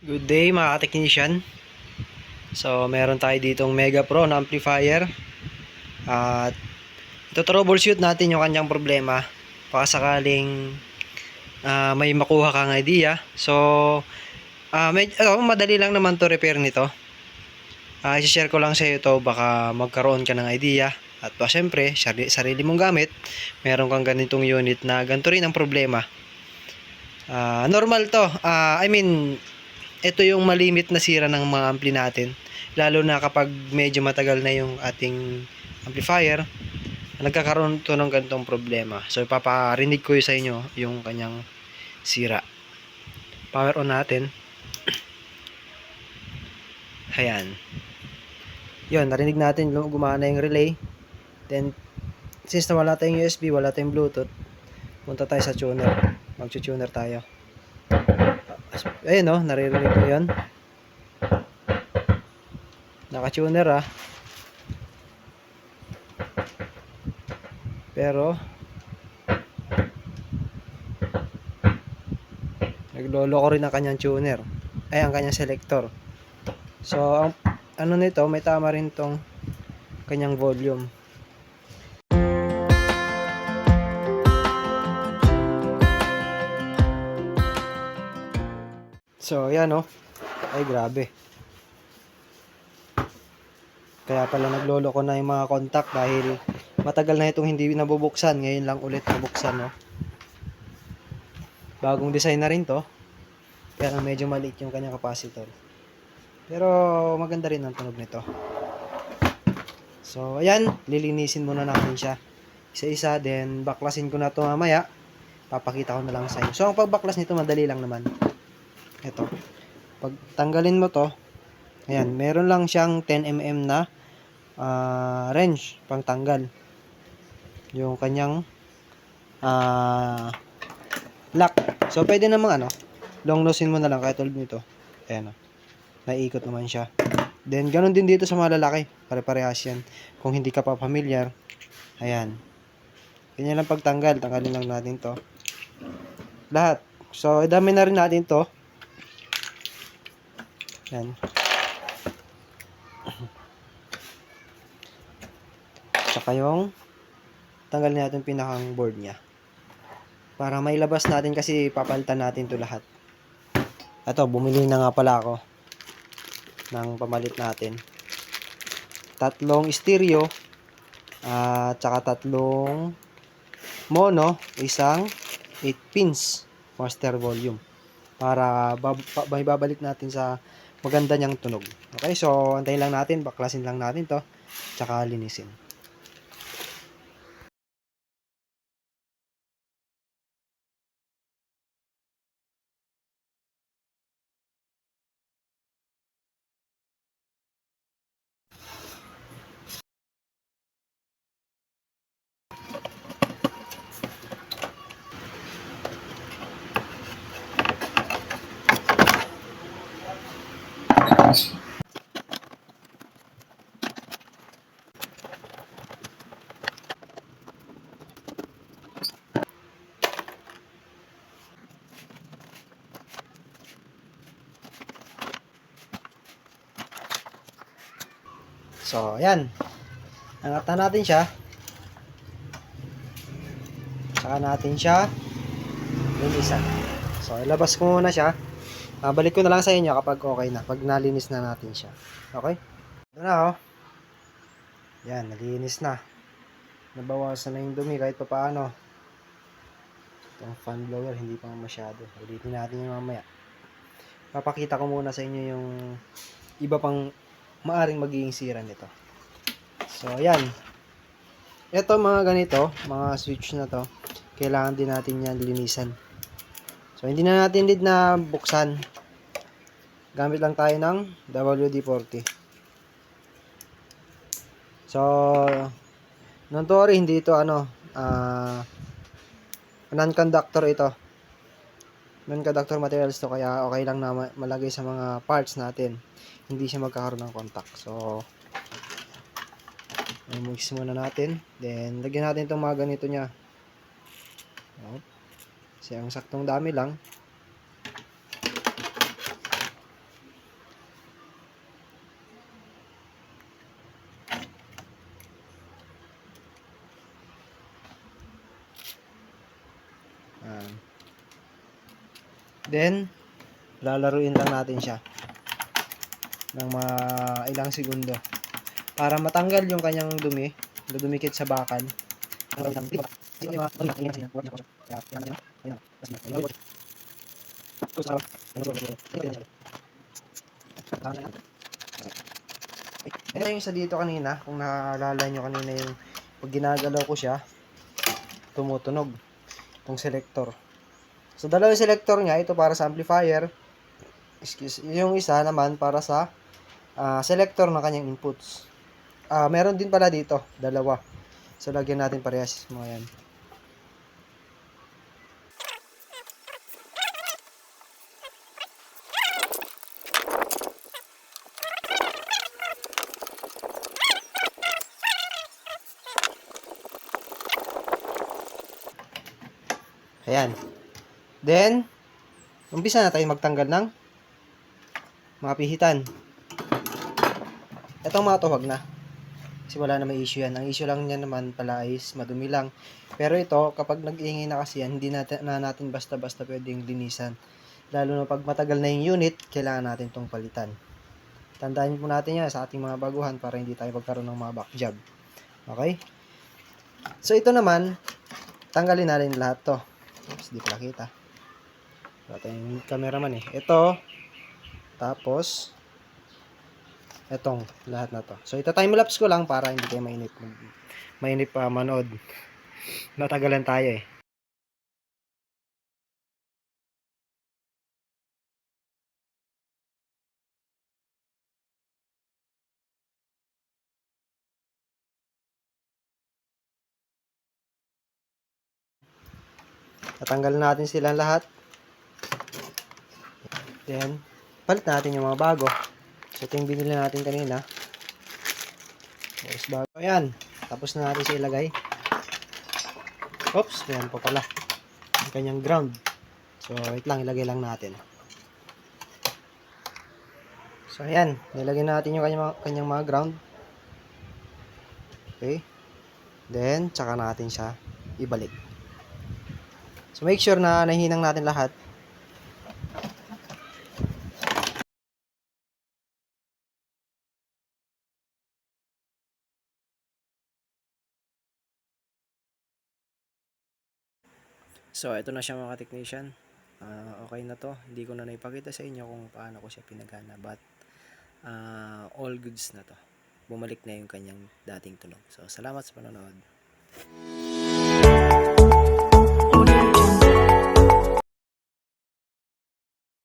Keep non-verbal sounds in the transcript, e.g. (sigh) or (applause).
Good day mga technician. So meron tayo ditong Mega Pro na amplifier. At ito troubleshoot natin yung kanyang problema. Baka sakaling ah, may makuha kang idea. So ah med- ano, madali lang naman to repair nito. Ah, i-share ko lang sa iyo to baka magkaroon ka ng idea. At pa syempre, sarili, sarili mong gamit, meron kang ganitong unit na ganito rin ang problema. Ah, normal to. Ah, I mean, ito yung malimit na sira ng mga ampli natin. Lalo na kapag medyo matagal na yung ating amplifier, nagkakaroon to ng ganitong problema. So, ipaparinig ko sa inyo yung kanyang sira. Power on natin. (clears throat) Ayan. Yun, narinig natin gumana yung relay. Then, since na wala tayong USB, wala tayong Bluetooth, punta tayo sa tuner. Mag-tuner tayo. Ayun no, naririnig ko yun. Naka-tuner ah. Pero, naglolo ko rin ang kanyang tuner. Ay, ang kanyang selector. So, ang ano nito, may tama rin tong kanyang volume. So, ayan oh. Ay, grabe. Kaya pala naglolo ko na yung mga contact dahil matagal na itong hindi nabubuksan. Ngayon lang ulit nabuksan, no. Bagong design na rin to. Kaya medyo maliit yung kanyang capacitor. Pero maganda rin ang tunog nito. So, ayan. Lilinisin muna natin siya. Isa-isa. Then, baklasin ko na to mamaya. Papakita ko na lang sa inyo. So, ang pagbaklas nito madali lang naman. Ito. Pag tanggalin mo to, ayan, meron lang siyang 10mm na ah, wrench pang tanggal. Yung kanyang ah, lock. So, pwede namang ano, long nosin mo na lang kahit tulad nito. Ayan o. Naiikot naman siya. Then, ganun din dito sa mga lalaki. Pare-parehas yan. Kung hindi ka pa familiar, ayan. Ganyan lang pagtanggal. Tanggalin lang natin to. Lahat. So, dami na rin natin to. Yan. Tsaka yung tanggal natin pinakang board niya. Para may labas natin kasi papalitan natin to lahat. Ito, bumili na nga pala ako ng pamalit natin. Tatlong stereo at tsaka tatlong mono, isang 8 pins master volume para bab- may babalik natin sa maganda niyang tunog. Okay, so antayin lang natin, baklasin lang natin to, tsaka linisin. So, ayan. Angat na natin siya. Saka natin siya linisan. So, ilabas ko muna siya. Ah, balik ko na lang sa inyo kapag okay na. Pag nalinis na natin siya. Okay? Ito na, oh. Yan, nalinis na. Nabawasan na yung dumi kahit pa paano. Itong fan blower, hindi pa masyado. Ulitin natin yung mamaya. Papakita ko muna sa inyo yung iba pang maaring magiging sira nito. So, ayan. Ito mga ganito, mga switch na to, kailangan din natin yan linisan. So, hindi na natin need na buksan. Gamit lang tayo ng WD-40. So, non-tori, hindi ito ano, ah, non-conductor ito non-conductor materials to kaya okay lang na malagay sa mga parts natin. Hindi siya magkakaroon ng contact. So remix muna natin. Then lagyan natin itong mga ganito nya oh. kasi ang saktong dami lang. Um, Then, lalaruin lang natin siya ng mga ilang segundo para matanggal yung kanyang dumi na dumikit sa bakal. Ito yung isa dito kanina, kung naalala nyo kanina yung pag ginagalaw ko siya, tumutunog itong selector. So, dalawang selector niya, ito para sa amplifier, excuse, yung isa naman para sa ah, selector ng kanyang inputs. Ah, meron din pala dito, dalawa. So, lagyan natin parehas mga yan. Ayan. Then, umpisa na tayo magtanggal ng mga pihitan. Itong mga tuhag na. Kasi wala na may issue yan. Ang issue lang niya naman pala is madumi lang. Pero ito, kapag nag-iingay na kasi yan, hindi natin, na natin basta-basta pwedeng linisan. Lalo na pag matagal na yung unit, kailangan natin itong palitan. Tandaan po natin yan sa ating mga baguhan para hindi tayo magkaroon ng mga back job. Okay? So ito naman, tanggalin natin lahat to. Oops, di pala kita. Tayong cameraman eh. Ito, tapos, etong lahat na to. So, ito time lapse ko lang para hindi kayo mainip. Mainip pa manood. (laughs) Natagalan tayo eh. Tatanggalin natin sila lahat. Then, palit natin yung mga bago. So, ito yung binili natin kanina. Tapos bago. Ayan. Tapos na natin siya ilagay. Oops, yan po pala. Yung kanyang ground. So, wait lang. Ilagay lang natin. So, ayan. Nilagay natin yung kanyang, kanyang mga ground. Okay. Then, tsaka natin siya ibalik. So, make sure na nahinang natin lahat. So, ito na siya mga technician. Ah, okay na to. Hindi ko na naipakita sa inyo kung paano ko siya pinagana. But, ah, all goods na to. Bumalik na yung kanyang dating tunog. So, salamat sa panonood.